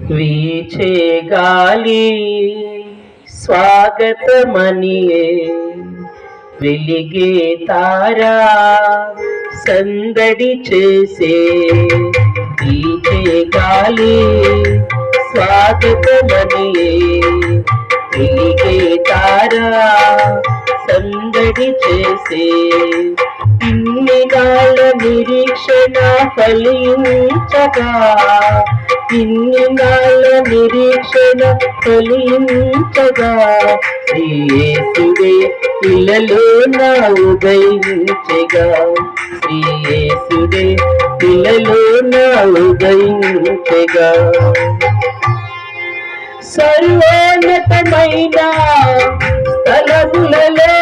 వీచే గాలి స్వాగతమనియే. వెలిగే తారా సందడి చేసే. వీచే గాలి స్వాగతమనియే. వెలిగే తారా సందడి చేసే. ఇన్ని నాళ్ళ నిరీక్షణ ఫలించగా ఇన్ని నిరీక్షణ ఫలించగా శ్రీయేసుడే ఇలలో నా ఉదయించగా. శ్రీయేసుడే ఇలలో నా ఉదయించగా. సర్వోన్నతమైన స్థలములలో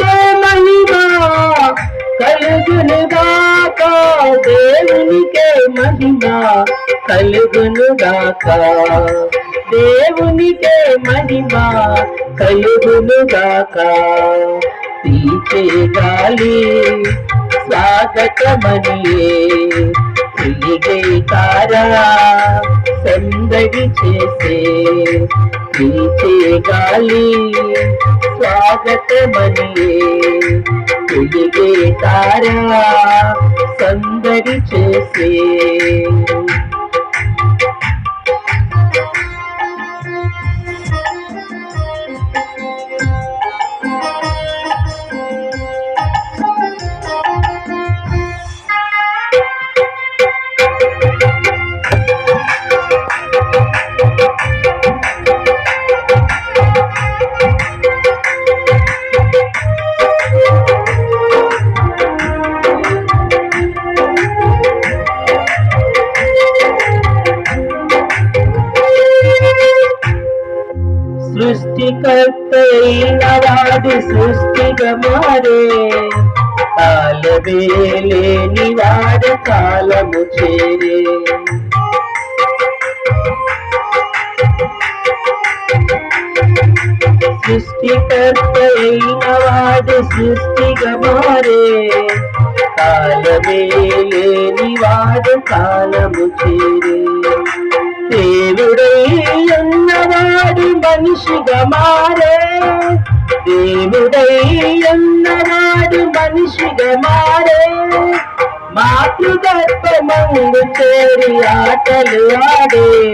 మహిమా కలుగును కలుగునుగాక దేవునికే మహిమా కలుగును కలుగునుగాక దేవునికే మహిమా కలుగును కలుగునుగాక పీచే గాలి స్వాగతమనియే తిరిగే తారా సందడి చేసే. పీచే గాలి స్వాగతమనియే. తిరిగే తారా సందడి చేసే. సృష్టికర్తైన వాడు సృష్టిగా మారే కాలమే లేని వాడు కాలము చేరే. సృష్టికర్తైన వాడు సృష్టిగా మారే కాలమే వాడు కాలము చేరే. దేవుడై మనిషిగా మారే దేవుడై ఉన్నవాడు మనిషిగా మారే మాతృగర్భమందు చేరి ఆటలు ఆడే.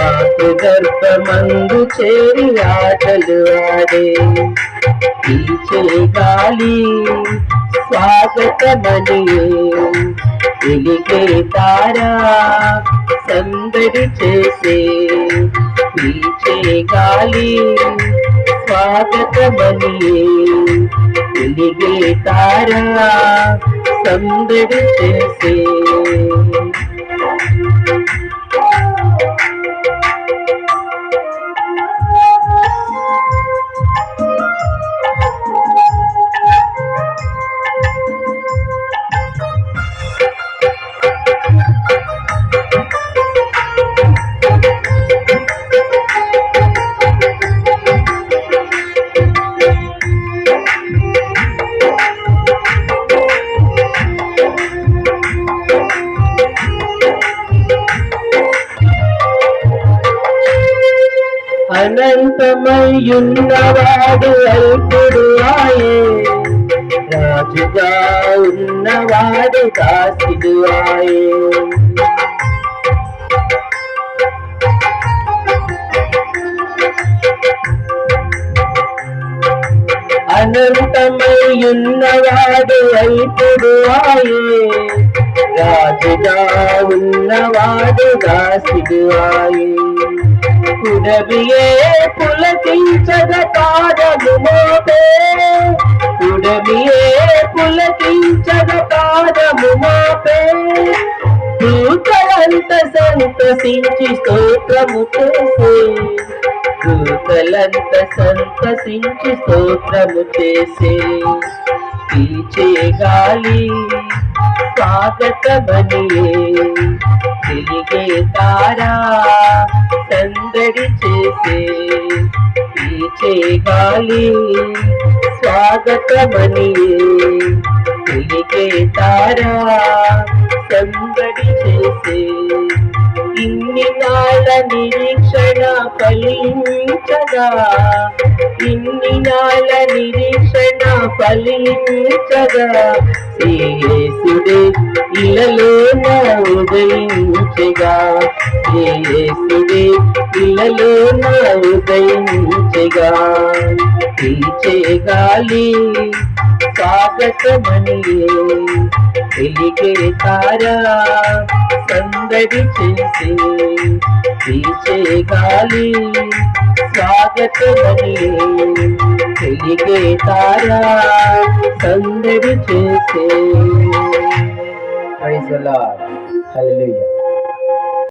మాతృగర్భమందు చేరి ఆటలు ఆడే. పీచే గాలి స్వాగతమనియే. వెలిగే తారా సందడి చేసే పీచే గాలి స్వాగతమని వెలిగే తారా సందడి చేసే. అనంతమయ్యున్నవాడు అల్పుడు ఆయే రాజుగా ఉన్నవాడు దాసుడు ఆయే అనంతమయ్యున్నవాడు అల్పుడు ఆయే రాజుగా ఉన్నవాడు దాసుడు ఆయే కుడమియే పులకించద పాదము మోపే. కుడమియే పులకించద పాదము మోపే. దూతలంత సంతసించి స్తోత్రము చేసే. దూతలంత సంతసించి స్తోత్రము చేసే. పీచే గాలి స్వాగతమనియే. తిరిగే తారా సందడి చేసే పీచే గాలి స్వాగతమని తిరిగే తారా సందడి చేసే ఇన్ని నాళ్ళ నిరీక్షణ ఫలించగా ఇన్ని నాళ్ళ నిరీక్షణ ఫలించగా శ్రీయేసుడే ఇలలో నా ఉదయించగా శ్రీయేసుడే ఇలలో నా ఉదయించగా పీచే గాలి స్వాగతమని వెలిగే తారా సందడి చేసి పీచే గాలి స్వాగతమని వెలిగే తారా సందడి చేసే Praise the Lord. Hallelujah.